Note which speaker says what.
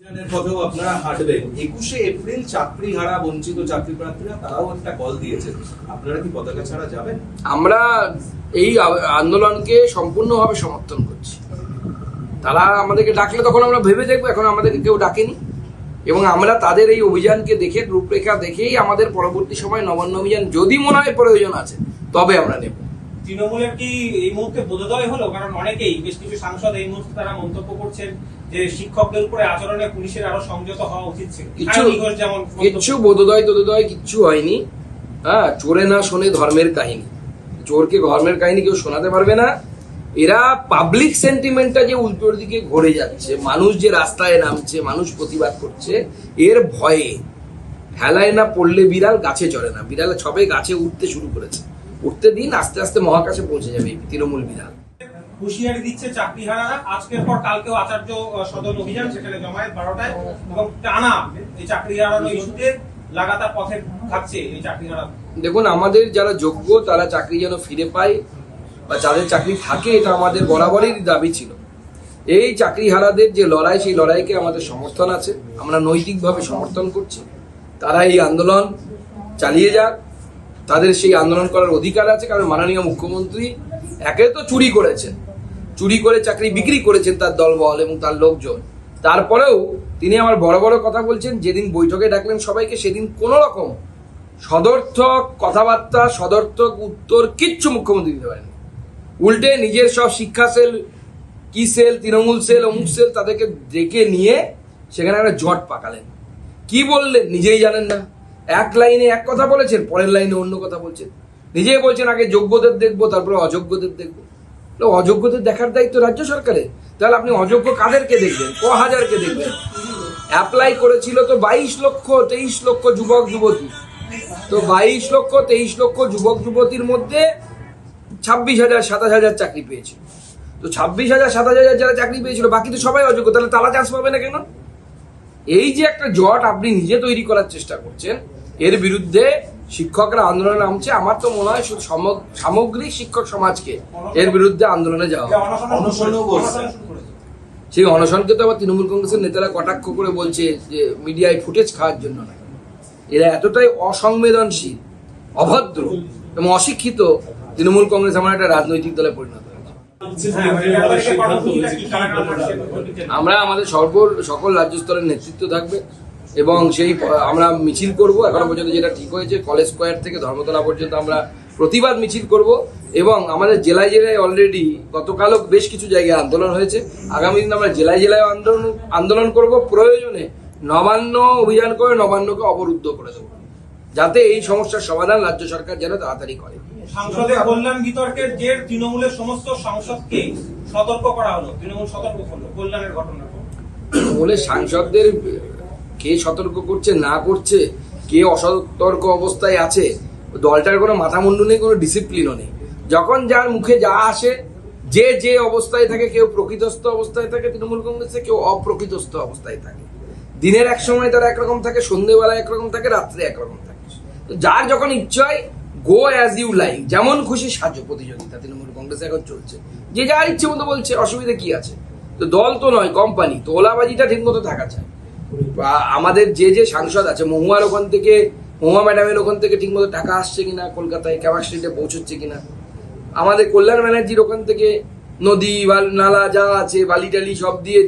Speaker 1: অভিযানের পথেও আপনারা হাঁটবেন। একুশে এপ্রিল চাকরি হারা বঞ্চিত চাকরি প্রার্থীরা তারাও একটা কল দিয়েছেন। আপনারা কি পতাকা ছাড়া যাবেন?
Speaker 2: আমরা এই আন্দোলনকে সম্পূর্ণভাবে সমর্থন করছি। তারা আমাদেরকে ডাকলে তখন আমরা ভেবে দেখব এখন আমাদেরকে কেউ ডাকেনি। এবং আমরা তাদের এই অভিযানকে দেখে রূপরেখা দেখেই আমাদের পরবর্তী সময় নবান্ন অভিযান যদি মনে হয় প্রয়োজন আছে তবে আমরা নেব।
Speaker 3: তৃণমূলের কি এই মুহূর্তে বোধোদয় হলো? কারণ অনেকেই বেশ কিছু সাংসদ এই মুহূর্তে তারা মন্তব্য করছেন যে শিক্ষকদের উপরে আচরণে পুলিশের আরও সংযত হওয়া উচিত ছিল।
Speaker 2: কিচ্ছু বোধোদয় তোদোদয় কিচ্ছু হয়নি। হ্যাঁ চোরে না শোনে ধর্মের কাহিনী। চোরকে ধর্মের কাহিনী কেউ শোনাতে পারবে না। এরা পাবলিক সেন্টিমেন্টটা যে উল্টোর দিকে ঘুরে যাচ্ছে মানুষ যে রাস্তায় নামছে মানুষ প্রতিবাদ করছে এর ভয়ে হেলায় না পড়লে বিড়াল গাছে চড়ে না। বিড়াল সবে গাছে উঠতে শুরু করেছে। উঠতে দিন আস্তে আস্তে মহাকাশে পৌঁছে যাবে তৃণমূল বিড়াল।
Speaker 3: হুঁশিয়ারি দিচ্ছে চাকরিহারারা। আজকের পর কালকেও আচার্য সদন অভিযান, সেখানে জমায়েত বারোটায়। এবং টানা এই চাকরি হারানো ইস্যুতে লাগাতার পথে থাকছে এই চাকরি হারানো
Speaker 2: দেখুন, আমাদের যারা যোগ্য, তারা চাকরি যেন ফিরে পায় বা যাদের চাকরি থাকে, এটা আমাদের বরাবরই দাবি ছিল। এই চাকরি হারাদের যে লড়াই, সেই লড়াইকে আমাদের সমর্থন আছে। আমরা নৈতিকভাবে সমর্থন করছি। তারা এই আন্দোলন চালিয়ে যাক। তাদের সেই আন্দোলন করার অধিকার আছে, কারণ মাননীয় মুখ্যমন্ত্রী একে তো চুরি করেছেন। চুরি করে, চাকরি বিক্রি করেছেন তার দলবল এবং তার লোকজন। তারপরেও তিনি আমার বড় বড় কথা বলছেন, যেদিন বৈঠকে ডাকলেন সবাইকে সেদিন কোনো রকম সদর্থক কথাবার্তা, সদর্থক উত্তর কিচ্ছু মুখ্যমন্ত্রী দিতে পারেন উল্টে নিজের সব শিক্ষা সেল, কি সেল, তৃণমূল সেল, অমুক সেল তাদেরকে ডেকে নিয়ে সেখানে একটা জট পাকালেন। কি বললেন নিজেই জানেন না। এক লাইনে এক কথা বলেছেন, পরের লাইনে অন্য কথা বলছেন। নিজেই বলছেন, আগে যোগ্যদের দেখব, তারপরে অযোগ্যদের দেখব। অযোগ্যদের দেখার দায়িত্ব রাজ্য সরকারের। তাহলে আপনি অযোগ্য কাদেরকে দেখবেন? ক হাজারকে দেখবেন? অ্যাপ্লাই করেছিল তো বাইশ লক্ষ, তেইশ লক্ষ যুবক, যুবতী। তো বাইশ লক্ষ, তেইশ লক্ষ যুবক, যুবতীর মধ্যে ছাব্বিশ হাজার, সাতাশ হাজার চাকরি পেয়েছে। তো ছাব্বিশ হাজার, সাতাশ হাজার যারা চাকরি পেয়েছিল, বাকি তো সবাই অযোগ্য, তাহলে তারা চান্স পাবে না কেন? এই যে একটা জট আপনি নিজে তৈরি করার চেষ্টা করছেন, এর বিরুদ্ধে শিক্ষকরা আন্দোলনে নামছে আমার তো মনে হয় শুধু সামগ্রিক শিক্ষক সমাজকে এর বিরুদ্ধে আন্দোলনে যাওয়া। সেই অনশনকে তো আবার তৃণমূল কংগ্রেসের নেতারা কটাক্ষ করে বলছে যে মিডিয়ায় ফুটেজ খাওয়ার জন্য না এরা এতটাই অসংবেদনশীল অভদ্র এবং অশিক্ষিত তৃণমূল কংগ্রেস আমার একটা রাজনৈতিক দলে পরিণত
Speaker 3: হ্যাঁ?
Speaker 2: আমরা আমাদের সকল সকল রাজ্য স্তরের নেতৃত্ব থাকবে এবং সেই আমরা মিছিল করব এখনও পর্যন্ত যেটা ঠিক হয়েছে কলেজ স্কোয়ার থেকে ধর্মতলা পর্যন্ত আমরা প্রতিবাদ মিছিল করব এবং আমাদের জেলায় জেলায় অলরেডি গতকালও বেশ কিছু জায়গায় আন্দোলন হয়েছে আগামী দিন আমরা জেলায় জেলায় আন্দোলন আন্দোলন করব প্রয়োজনে নবান্ন অভিযান করে নবান্নকে অবরুদ্ধ করে দেবো যাতে এই সমস্যার সমাধান রাজ্য সরকার যেন তাড়াতাড়ি করে
Speaker 3: সংসদে কল্যাণ বিতর্কের জের তৃণমূলের সমস্ত সংসদকে সতর্ক করা হলো তৃণমূল সতর্ক করল কল্যাণের।
Speaker 2: বলে সাংসদদের কে সতর্ক করছে, না করছে, কে অসতর্ক অবস্থায় আছে, দলটার কোনো মাথা মুন্ডু নেই, কোনো ডিসিপ্লিনও নেই। যখন যার মুখে যা আসে, যে যে অবস্থায় থাকে, কেউ প্রকৃতস্থ অবস্থায় থাকে তৃণমূল কংগ্রেসে, কেউ অপ্রকৃতস্থ অবস্থায় থাকে। দিনের এক সময় তারা একরকম থাকে, সন্ধেবেলা একরকম থাকে, রাত্রে একরকম থাকে। তো যার যখন ইচ্ছা হয় গো অ্যাজ ইউ লাইক যেমন খুশি সাজো প্রতিযোগিতা, তৃণমূল কংগ্রেস এখন চলছে। যে যার ইচ্ছে মতো বলছে, অসুবিধা কি আছে? তো দল তো নয় কোম্পানি তো ওলাবাজিটা ঠিক মতো থাকা বা আমাদের যে যে সাংসদ আছে, মহুয়ার ওখান থেকে, মহুয়া ম্যাডামের ওখান থেকে ঠিকমতো টাকা আসছে কিনা, কলকাতায় ক্যাপাসিটিতে পৌঁছচ্ছে কিনা? আমাদের কল্যাণ ব্যানার্জির ওখান থেকে নদী বা নালা যা আছে বালি টালি সব দিয়ে